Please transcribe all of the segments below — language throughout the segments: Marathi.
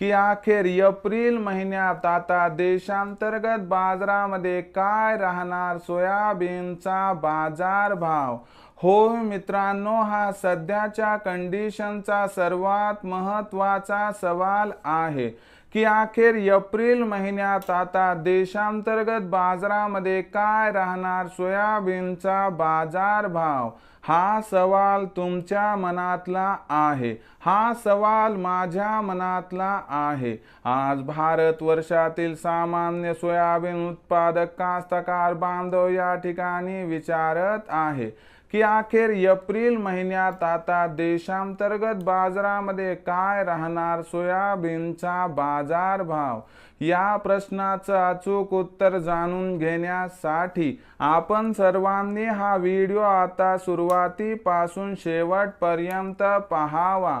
की अखेर एप्रिल महिन्यात आता देशांतर्गत बाजारामध्ये काय राहणार? सोयाबीनचा बाजारभाव? होय मित्रांनो हा सध्याच्या कंडिशनचा सर्वात महत्त्वाचा सवाल आहे की अखेर एप्रिल महिन्यात आता देशांतर्गत बाजारामध्ये काय राहणार? सोयाबीनचा बाजारभाव? हा सवाल तुमच्या मनातला आहे. हा सवाल माझ्या मनातला आहे. आज भारत वर्षातील सामान्य सोयाबीन उत्पादक कास्तकार बांधव या ठिकाणी विचारत आहे की अखेर एप्रिल महिन्यात आता देशांतर्गत बाजारामध्ये काय राहणार सोयाबीनचा बाजारभाव? या प्रश्नाचं अचूक उत्तर जाणून घेण्यासाठी आपण सर्वांनी हा व्हिडिओ आता सुरुवातीपासून शेवटपर्यंत पाहावा.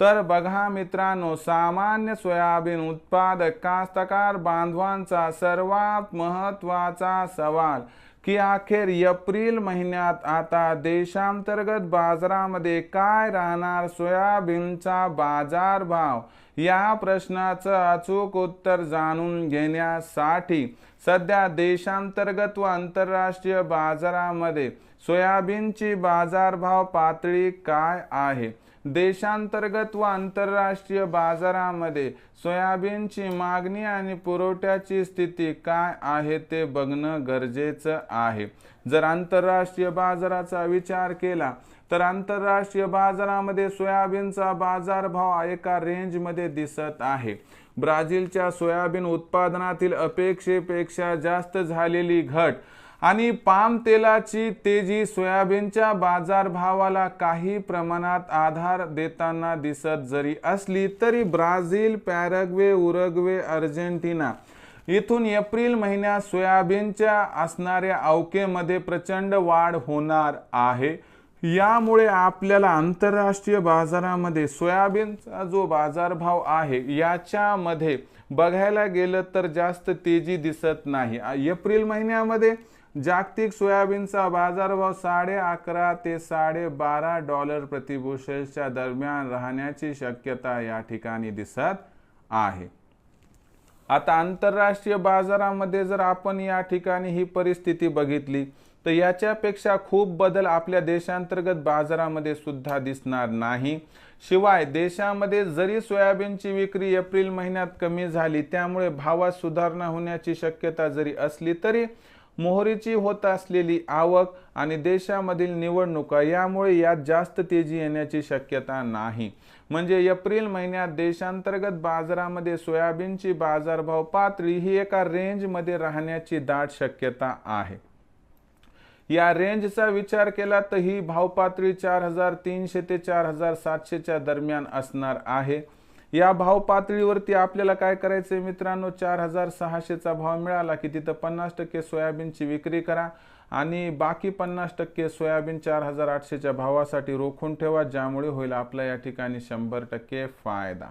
तर बघा मित्रांनो सामान्य सोयाबीन उत्पादक कास्तकार बांधवांचा सर्वात महत्त्वाचा सवाल की अखेर एप्रिल महिन्यात आता देशांतर्गत बाजारामध्ये काय राहणार? सोयाबीनचा बाजारभाव या प्रश्नाचं अचूक उत्तर जाणून घेण्यासाठी सध्या देशांतर्गत व आंतरराष्ट्रीय बाजारामध्ये सोयाबीनची बाजारभाव पातळी काय आहे? देशांतर्गत व आंतरराष्ट्रीय बाजारामध्ये सोयाबीनची मागणी आणि पुरवठ्याची स्थिती काय आहे ते बघणं गरजेचं आहे. जर आंतरराष्ट्रीय बाजाराचा विचार केला तर आंतरराष्ट्रीय बाजारामध्ये सोयाबीनचा बाजारभाव एका रेंजमध्ये दिसत आहे. ब्राझीलच्या सोयाबीन उत्पादनातील अपेक्षेपेक्षा जास्त झालेली घट आणि पाम तेलाची तेजी सोयाबीनच्या बाजारभावाला काही प्रमाणात आधार देताना दिसत जरी असली तरी ब्राझील पॅरग्वे उरग्वे अर्जेंटिना इथून एप्रिल महिन्यात सोयाबीनच्या असणाऱ्या अवकेमध्ये प्रचंड वाढ होणार आहे. यामुळे आपल्याला आंतरराष्ट्रीय बाजारामध्ये सोयाबीनचा जो बाजारभाव आहे याच्यामध्ये बघायला गेलं तर जास्त तेजी दिसत नाही. एप्रिल महिन्यामध्ये जागतिक सोयाबीनचा बाजारभाव साडे अकरा ते साडे बारा डॉलर प्रतिभूषणच्या दरम्यान राहण्याची शक्यता या ठिकाणी दिसत आहे. आता आंतरराष्ट्रीय बाजारामध्ये जर आपण या ठिकाणी ही परिस्थिती बघितली तर याच्यापेक्षा खूप बदल आपल्या देशांतर्गत बाजारामध्ये सुद्धा दिसणार नाही. शिवाय देशामध्ये जरी सोयाबीनची विक्री एप्रिल महिन्यात कमी झाली त्यामुळे भावात सुधारणा होण्याची शक्यता जरी असली तरी मोहरीची होत असलेली आवक आणि देशामधील निवडणुका यामुळे यात जास्त तेजी येण्याची शक्यता नाही. म्हणजे एप्रिल महिन्यात देशांतर्गत बाजारामध्ये सोयाबीनची बाजारभाव पातळी ही एका रेंजमध्ये राहण्याची दाट शक्यता आहे. या रेंजचा विचार केला तर ही भावपातळी चार हजार तीनशे ते चार हजार सातशेच्या दरम्यान असणार आहे. या भाव पातळीवरती आपल्याला काय करायचंय मित्रांनो? चार हजार सहाशेचा भाव मिळाला की तिथं पन्नास टक्के सोयाबीनची विक्री करा आणि बाकी पन्नास टक्के सोयाबीन चार हजार आठशेच्या भावासाठी रोखून ठेवा ज्यामुळे होईल आपला या ठिकाणी शंभर टक्के फायदा.